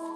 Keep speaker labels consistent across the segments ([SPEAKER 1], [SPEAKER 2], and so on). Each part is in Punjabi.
[SPEAKER 1] ਸਤਿ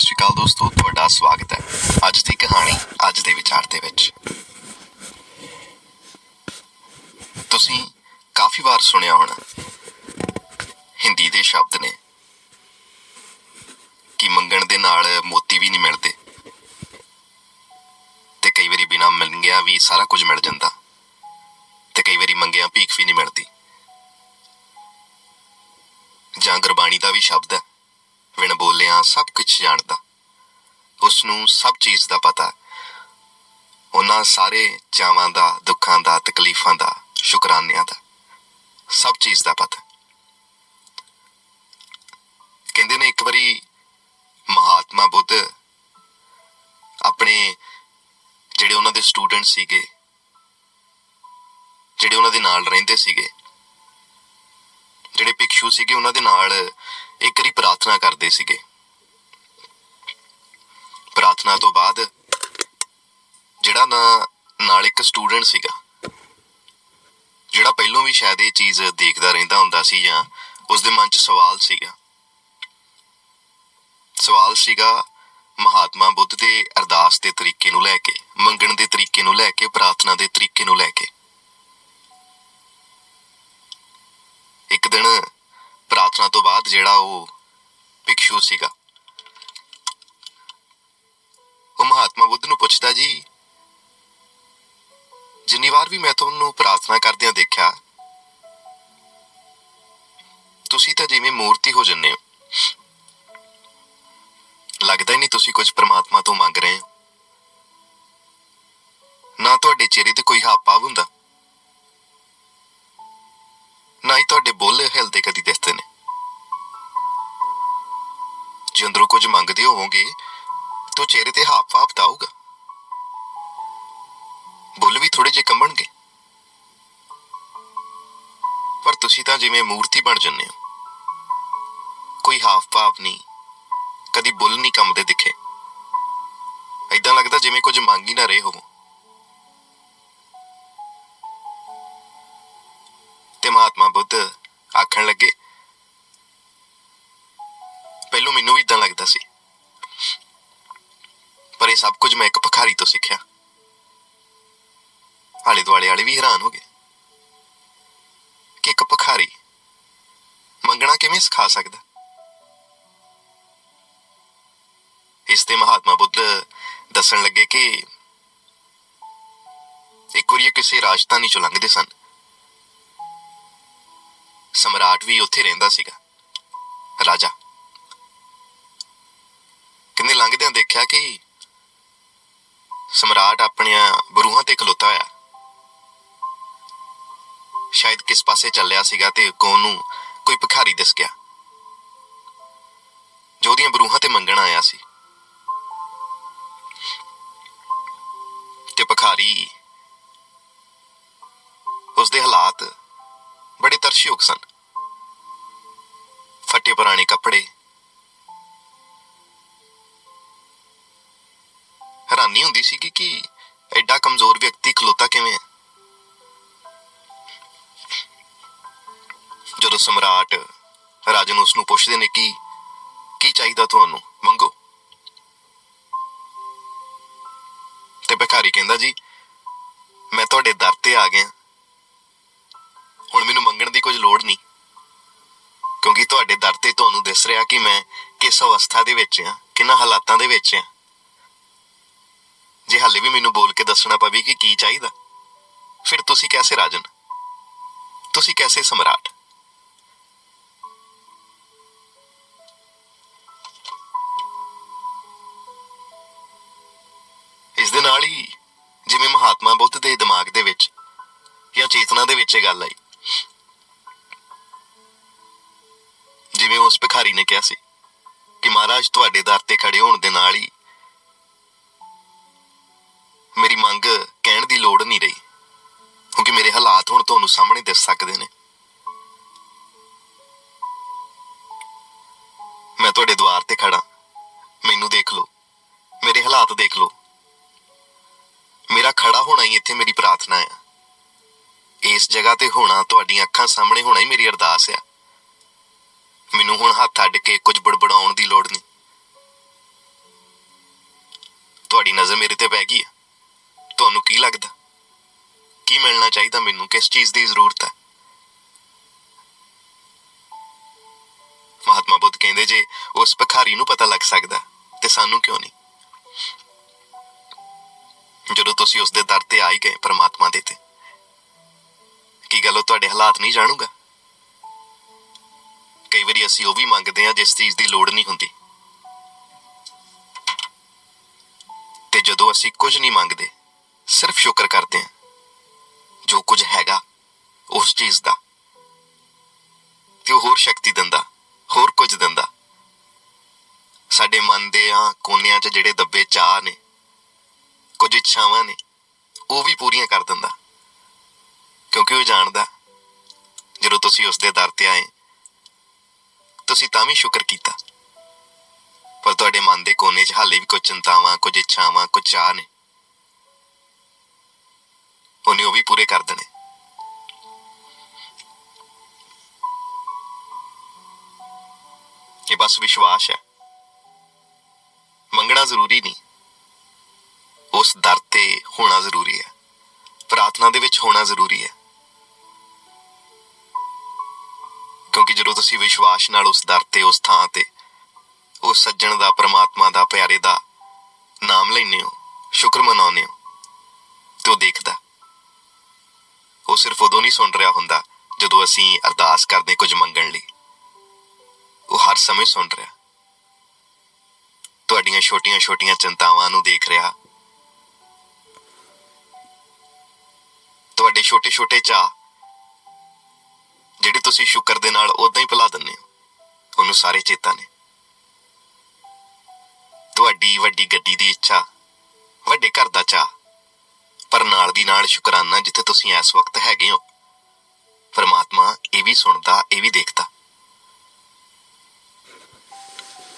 [SPEAKER 1] ਸ਼੍ਰੀ ਅਕਾਲ ਦੋਸਤੋ, ਤੁਹਾਡਾ ਸਵਾਗਤ ਹੈ ਅੱਜ ਦੀ ਕਹਾਣੀ, ਅੱਜ ਦੇ ਵਿਚਾਰ ਦੇ ਵਿੱਚ। ਤੁਸੀਂ ਕਾਫੀ ਵਾਰ ਸੁਣਿਆ ਹੋਣਾ, ਹਿੰਦੀ ਦੇ ਸ਼ਬਦ ਨੇ, ਕਿ ਮੰਗਣ ਦੇ ਨਾਲ ਮੋਤੀ ਵੀ ਨਹੀਂ ਮਿਲਦੇ, ਤੇ ਕਈ ਵਾਰੀ ਬਿਨਾਂ ਮੰਗਿਆ ਵੀ ਸਾਰਾ ਕੁਝ ਮਿਲ ਜਾਂਦਾ। ਵਾਰੀ ਮੰਗਿਆ ਭੀਖ ਵੀ ਨਹੀਂ ਮਿਲਦੀ। ਜਾਂ ਗੁਰਬਾਣੀ ਦਾ ਵੀ ਸ਼ਬਦ ਹੈ ਵਿਣ ਬੋਲਿਆਂ ਸਭ ਕੁਝ ਜਾਣਦਾ। ਉਸ ਨੂੰ ਸਭ ਚੀਜ਼ ਦਾ ਪਤਾ ਉਹਨਾਂ ਸਾਰੇ ਚਾਵਾਂ ਦਾ, ਦੁੱਖਾਂ ਦਾ, ਤਕਲੀਫਾਂ ਦਾ, ਸ਼ੁਕਰਾਨਿਆਂ ਦਾ, ਸਭ ਚੀਜ਼ ਦਾ ਪਤਾ ਕਹਿੰਦੇ ਨੇ ਇੱਕ ਵਾਰੀ ਮਹਾਤਮਾ ਬੁੱਧ ਆਪਣੇ ਜਿਹੜੇ ਉਹਨਾਂ ਦੇ ਸਟੂਡੈਂਟ ਸੀਗੇ ਜਿਹੜੇ ਉਹਨਾਂ ਦੇ ਨਾਲ ਰਹਿੰਦੇ ਸੀਗੇ, ਜਿਹੜੇ ਭਿਕਸ਼ੂ ਸੀਗੇ, ਉਹਨਾਂ ਦੇ ਨਾਲ ਇੱਕ ਵਾਰੀ ਪ੍ਰਾਰਥਨਾ ਕਰਦੇ ਸੀਗੇ। ਪ੍ਰਾਰਥਨਾ ਤੋਂ ਬਾਅਦ ਜਿਹੜਾ ਨਾ ਨਾਲ ਇੱਕ ਸਟੂਡੈਂਟ ਸੀਗਾ, ਜਿਹੜਾ ਪਹਿਲੋਂ ਵੀ ਸ਼ਾਇਦ ਇਹ ਚੀਜ਼ ਦੇਖਦਾ ਰਹਿੰਦਾ ਹੁੰਦਾ ਸੀ ਜਾਂ ਉਸ ਦੇ ਮਨ 'ਚ ਸਵਾਲ ਸੀਗਾ। ਸਵਾਲ ਸੀਗਾ ਮਹਾਤਮਾ ਬੁੱਧ ਦੇ ਅਰਦਾਸ ਦੇ ਤਰੀਕੇ ਨੂੰ ਲੈ ਕੇ, ਮੰਗਣ ਦੇ ਤਰੀਕੇ ਨੂੰ ਲੈ ਕੇ, ਪ੍ਰਾਰਥਨਾ ਦੇ ਤਰੀਕੇ ਨੂੰ ਲੈ ਕੇ। ਦਿਨ ਪ੍ਰਾਰਥਨਾ ਤੋਂ ਬਾਅਦ ਜਿਹੜਾ ਉਹ ਭਿਕਸ਼ੂ ਸੀਗਾ। ਉਹ ਮਹਾਤਮਾ ਬੁੱਧ ਨੂੰ ਪੁੱਛਦਾ, ਜੀ, ਜਿੰਨੀ ਵਾਰ ਵੀ ਮੈਂ ਤੁਹਾਨੂੰ ਪ੍ਰਾਰਥਨਾ ਕਰਦਿਆਂ ਦੇਖਿਆ, ਤੁਸੀਂ ਤਾਂ ਜਿਵੇਂ ਮੂਰਤੀ ਹੋ ਜੰਨੇ ਹੋ। ਲੱਗਦਾ ਹੀ ਨਹੀਂ ਤੁਸੀਂ ਕੁਝ ਪ੍ਰਮਾਤਮਾ ਤੋਂ ਮੰਗ ਰਹੇ ਹੋ। ਨਾ ਤੁਹਾਡੇ ਚਿਹਰੇ ਤੇ ਕੋਈ ਹਾਵ ਭਾਵ ਹੁੰਦਾ ਹੀ ਤੁਹਾਡੇ ਬੋਲੇ ਹਿਲਦੇ ਕਦੀ ਦਿਸਦੇ ਨੇ। ਜੇ ਅੰਦਰੋਂ ਕੁਝ ਮੰਗਦੇ ਹੋਵੋਗੇ, ਤਾਂ ਚਿਹਰੇ ਤੇ ਹਾਫ ਭਾਵ ਤਾਂ ਬੁੱਲ ਵੀ ਥੋੜੇ ਜਿਹੇ ਕੰਬਣਗੇ। ਪਰ ਤੁਸੀਂ ਤਾਂ ਜਿਵੇਂ ਮੂਰਤੀ ਬਣ ਜੰਨੇ ਹੋ। ਕੋਈ ਹਾਵ ਭਾਵ ਨਹੀਂ, ਕਦੀ ਬੁੱਲ ਨਹੀਂ ਕੰਬਦੇ ਦਿਖੇ। ਐਦਾਂ ਲੱਗਦਾ ਜਿਵੇਂ ਕੁਝ ਮੰਗ ਹੀ ਨਾ ਰਹੇ ਹੋਵੋ। ਸਭ ਕੁਝ ਮੈਂ ਇੱਕ ਭਖਾਰੀ ਤੋਂ ਸਿੱਖਿਆ। ਆਲੇ ਦੁਆਲੇ ਵਾਲੇ ਵੀ ਹੈਰਾਨ ਹੋ ਗਏ ਕਿ ਇੱਕ ਭਖਾਰੀ ਮੰਗਣਾ ਕਿਵੇਂ ਸਿਖਾ ਸਕਦਾ। ਇਸ ਤੇ ਮਹਾਤਮਾ ਬੁੱਧ ਦੱਸਣ ਲੱਗੇ ਕਿ ਇੱਕ ਵਾਰੀ ਇਹ ਕਿਸੇ ਰਾਜਧਾਨੀ ਚੋਂ ਲੰਘਦੇ ਸਨ। ਸਮਰਾਟ ਵੀ ਉੱਥੇ ਰਹਿੰਦਾ ਸੀਗਾ। ਰਾਜਾ। ਕਿੰਨੇ ਲੰਘਦਿਆਂ ਦੇਖਿਆ ਕਿ ਸਮਰਾਟ ਆਪਣੀਆਂ ਬਰੂਹਾਂ ਤੇ ਖਲੋਤਾ ਹੋਇਆ। ਸ਼ਾਇਦ ਕਿਸ ਪਾਸੇ ਚੱਲਿਆ ਸੀਗਾ ਤੇ ਅੱਗੋਂ ਨੂੰ ਕੋਈ ਭਿਖਾਰੀ ਦਿਸ ਗਿਆ। ਜੋ ਉਹਦੀਆਂ ਬਰੂਹਾਂ ਤੇ ਮੰਗਣ ਆਇਆ ਸੀ। ਤੇ ਭਿਖਾਰੀ ਉਸਦੇ ਹਾਲਾਤ ਬੜੇ ਤਰਸ਼ਯੋਗ ਸਨ। ਫੱਟੇ ਪੁਰਾਣੇ ਕੱਪੜੇ ਹੈਰਾਨੀ ਹੁੰਦੀ ਸੀ ਕਿ ਐਡਾ ਕਮਜ਼ੋਰ ਵਿਅਕਤੀ ਖਲੋਤਾ ਕਿਵੇਂ ਹੈ? ਜਦੋਂ ਸਮਰਾਟ ਰਾਜਨ ਉਸ ਨੂੰ ਪੁੱਛਦੇ ਨੇ ਕਿ ਕੀ ਚਾਹੀਦਾ ਤੁਹਾਨੂੰ? ਮੰਗੋ। ਤੇ ਭਿਖਾਰੀ ਕਹਿੰਦਾ, ਜੀ, ਮੈਂ ਤੁਹਾਡੇ ਦਰ ਤੇ ਆ ਗਿਆ। ਹੁਣ ਮੈਨੂੰ ਮੰਗਣ ਦੀ ਕੁਝ ਲੋੜ ਨਹੀਂ, ਕਿਉਂਕਿ ਤੁਹਾਡੇ ਦਰ ਤੇ ਤੁਹਾਨੂੰ ਦਿਸ ਰਿਹਾ ਕਿ ਮੈਂ ਕਿਸ ਅਵਸਥਾ ਦੇ ਵਿੱਚ ਹਾਂ, ਕਿੰਨਾ ਹਾਲਾਤਾਂ ਦੇ ਵਿੱਚ ਆ ਜੇ ਹਾਲੇ ਵੀ ਮੈਨੂੰ ਬੋਲ ਕੇ ਦੱਸਣਾ ਪਵੇ ਕਿ ਕੀ ਚਾਹੀਦਾ, ਫਿਰ ਤੁਸੀਂ ਕੈਸੇ ਰਾਜਨ? ਤੁਸੀਂ ਕੈਸੇ ਸਮਰਾਟ? ਇਸ ਦੇ ਨਾਲ ਹੀ ਜਿਵੇਂ ਮਹਾਤਮਾ ਬੁੱਧ ਦੇ ਦਿਮਾਗ ਦੇ ਵਿੱਚ ਜਾਂ ਚੇਤਨਾ ਦੇ ਵਿੱਚ ਇਹ ਗੱਲ ਆਈ। ਜਿਵੇਂ ਉਸ ਭਿਖਾਰੀ ਨੇ ਕਿਹਾ ਸੀ ਕਿ ਮਹਾਰਾਜ ਤੁਹਾਡੇ ਦਰ ਤੇ ਖੜੇ ਹੋਣ ਦੇ ਨਾਲ ਹੀ ਮੇਰੀ ਕਹਿਣ ਦੀ ਲੋੜ ਨਹੀਂ ਰਹੀ। ਕਿਉਂਕਿ ਮੇਰੇ ਹਾਲਾਤ ਹੁਣ ਤੁਹਾਨੂੰ ਸਾਹਮਣੇ ਦਿਸ ਸਕਦੇ ਨੇ। ਮੈਂ ਤੁਹਾਡੇ ਦੁਆਰ ਤੇ ਖੜਾ ਮੈਨੂੰ ਦੇਖ ਲਓ। ਮੇਰੇ ਹਾਲਾਤ ਦੇਖ ਲਓ। ਮੇਰਾ ਖੜਾ ਹੋਣਾ ਹੀ ਇੱਥੇ ਮੇਰੀ ਪ੍ਰਾਰਥਨਾ ਹੈ ਇਸ ਜਗ੍ਹਾ ਤੇ ਹੋਣਾ ਤੁਹਾਡੀਆਂ ਅੱਖਾਂ ਸਾਹਮਣੇ ਹੋਣਾ ਹੀ ਮੇਰੀ ਅਰਦਾਸ ਆ। ਮੈਨੂੰ ਹੁਣ ਹੱਥ ਅੱਡ ਕੇ ਕੁਝ ਬੜਬੜਾਉਣ ਦੀ ਲੋੜ ਨਹੀਂ। ਤੁਹਾਡੀ ਨਜ਼ਰ ਮੇਰੇ ਤੇ ਪੈ ਗਈ ਆ। ਚਾਹੀਦਾ ਮੈਨੂੰ ਕਿਸ ਚੀਜ਼ ਦੀ ਜ਼ਰੂਰਤ ਹੈ। ਮਹਾਤਮਾ ਬੁੱਧ ਕਹਿੰਦੇ ਜੇ ਉਸ ਭਿਖਾਰੀ ਨੂੰ ਪਤਾ ਲੱਗ ਸਕਦਾ ਤੇ ਸਾਨੂੰ ਕਿਉਂ ਨਹੀਂ? ਜਦੋਂ ਤੁਸੀਂ ਉਸ ਦੇ ਦਰ ਤੇ ਆ ਗਏ ਪ੍ਰਮਾਤਮਾ ਦੇ ਤੇ, ਕੀ ਗੱਲ ਉਹ ਤੁਹਾਡੇ ਹਾਲਾਤ ਨਹੀਂ ਜਾਣੂਗਾ? ਕਈ ਵਾਰੀ ਅਸੀਂ ਉਹ ਵੀ ਮੰਗਦੇ ਹਾਂ ਜਿਸ ਚੀਜ਼ ਦੀ ਲੋੜ ਨਹੀਂ ਹੁੰਦੀ। ਤੇ ਜਦੋਂ ਅਸੀਂ ਕੁਝ ਨਹੀਂ ਮੰਗਦੇ, ਸਿਰਫ ਸ਼ੁਕਰ ਕਰਦੇ ਹਾਂ ਜੋ ਕੁਝ ਹੈਗਾ, ਉਸ ਚੀਜ਼ ਦਾ। ਤੇ ਉਹ ਹੋਰ ਸ਼ਕਤੀ ਦਿੰਦਾ, ਹੋਰ ਕੁਝ ਦਿੰਦਾ। ਸਾਡੇ ਮਨ ਦੇ ਆ ਕੋਨਿਆਂ 'ਚ ਜਿਹੜੇ ਦੱਬੇ ਚਾਹ ਨੇ, ਕੁਝ ਇੱਛਾਵਾਂ ਨੇ, ਉਹ ਵੀ ਪੂਰੀਆਂ ਕਰ ਦਿੰਦਾ। ਕਿਉਂਕਿ ਉਹ ਜਾਣਦਾ, ਜਦੋਂ ਤੁਸੀਂ ਉਸ ਦੇ ਦਰ ਤੇ ਆਏ, ਤੁਸੀਂ ਤਾਂ ਵੀ ਸ਼ੁਕਰ ਕੀਤਾ। ਪਰ ਤੁਹਾਡੇ ਮਨ ਦੇ ਕੋਨੇ 'ਚ ਹਾਲੇ ਵੀ ਕੁਝ ਚਿੰਤਾਵਾਂ, ਕੁਝ ਇੱਛਾਵਾਂ, ਕੁਝ ਚਾਹ ਨੇ। ਉਹਨੇ ਉਹ ਵੀ ਪੂਰੇ ਕਰ ਦੇਣੇ। ਇਹ ਬਸ ਵਿਸ਼ਵਾਸ ਹੈ। ਮੰਗਣਾ ਜ਼ਰੂਰੀ ਨਹੀਂ। ਉਸ ਦਰ ਤੇ ਹੋਣਾ ਜ਼ਰੂਰੀ ਹੈ। ਪ੍ਰਾਰਥਨਾ ਦੇ ਵਿੱਚ ਹੋਣਾ ਜ਼ਰੂਰੀ ਹੈ। ਕਿਉਂਕਿ ਜਦੋਂ ਤੁਸੀਂ ਵਿਸ਼ਵਾਸ ਨਾਲ ਉਸ ਦਰ ਤੇ, ਉਸ ਥਾਂ ਤੇ, ਉਸ ਸੱਜਣ ਦਾ, ਪ੍ਰਮਾਤਮਾ ਦਾ, ਪਿਆਰੇ ਦਾ ਨਾਮ ਲੈਂਦੇ ਹੋ, ਸ਼ੁਕਰ ਮਨਾਉਂਦੇ ਹੋ, ਤੇ ਉਹ ਦੇਖਦਾ। ਉਹ ਸਿਰਫ ਉਦੋਂ ਨਹੀਂ ਸੁਣ ਰਿਹਾ ਹੁੰਦਾ, ਜਦੋਂ ਅਸੀਂ ਅਰਦਾਸ ਕਰਦੇ ਕੁਝ ਮੰਗਣ ਲਈ। ਉਹ ਹਰ ਸਮੇਂ ਸੁਣ ਰਿਹਾ। ਤੁਹਾਡੀਆਂ ਛੋਟੀਆਂ-ਛੋਟੀਆਂ ਚਿੰਤਾਵਾਂ ਨੂੰ ਦੇਖ ਰਿਹਾ। ਤੁਹਾਡੇ ਛੋਟੇ-ਛੋਟੇ ਚਾਹ ਜਿਹੜੇ ਤੁਸੀਂ ਸ਼ੁਕਰ ਦੇ ਨਾਲ ਉਦਾਂ ਹੀ ਭੁਲਾ ਦਿੰਦੇ ਹੋ, ਉਹਨੂੰ ਸਾਰੇ ਚੇਤਾ ਨੇ। ਤੁਹਾਡੀ ਵੱਡੀ ਗੱਡੀ ਦੀ ਇੱਛਾ, ਵੱਡੇ ਘਰ ਦਾ ਚਾਹ ਪਰ ਨਾਲ ਦੀ ਨਾਲ ਸ਼ੁਕਰਾਨਾ ਜਿੱਥੇ ਤੁਸੀਂ ਇਸ ਵਕਤ ਹੈਗੇ ਹੋ। ਪਰਮਾਤਮਾ ਇਹ ਵੀ ਸੁਣਦਾ, ਇਹ ਵੀ ਦੇਖਦਾ।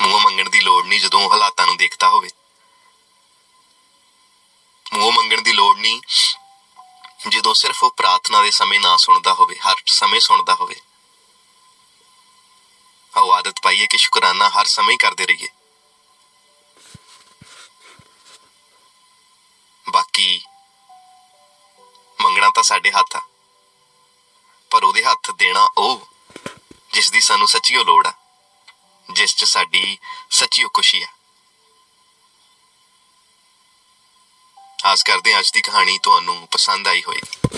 [SPEAKER 1] ਮੂੰਹ ਮੰਗਣ ਦੀ ਲੋੜ ਨਹੀਂ ਜਦੋਂ ਉਹ ਹਾਲਾਤਾਂ ਨੂੰ ਦੇਖਦਾ ਹੋਵੇ। ਮੂੰਹ ਮੰਗਣ ਦੀ ਲੋੜ ਨਹੀਂ ਜਦੋਂ ਸਿਰਫ ਉਹ ਪ੍ਰਾਰਥਨਾ ਦੇ ਸਮੇਂ ਨਾ ਸੁਣਦਾ ਹੋਵੇ, ਹਰ ਸਮੇਂ ਸੁਣਦਾ ਹੋਵੇ। ਆਓ ਆਦਤ ਪਾਈਏ ਕਿ ਸ਼ੁਕਰਾਨਾ ਹਰ ਸਮੇਂ ਕਰਦੇ ਰਹੀਏ। ਤਾਂ ਸਾਡੇ ਹੱਥ ਆ। ਪਰ ਉਹਦੇ ਹੱਥ ਦੇਣਾ ਉਹ ਜਿਸ ਦੀ ਸਾਨੂੰ ਸੱਚੀਓ ਲੋੜ ਆ, ਜਿਸ 'ਚ ਸਾਡੀ ਸੱਚੀਓ ਖੁਸ਼ੀ ਆ। ਆਸ ਕਰਦੇ ਅੱਜ ਦੀ ਕਹਾਣੀ ਤੁਹਾਨੂੰ ਪਸੰਦ ਆਈ ਹੋਵੇਗੀ।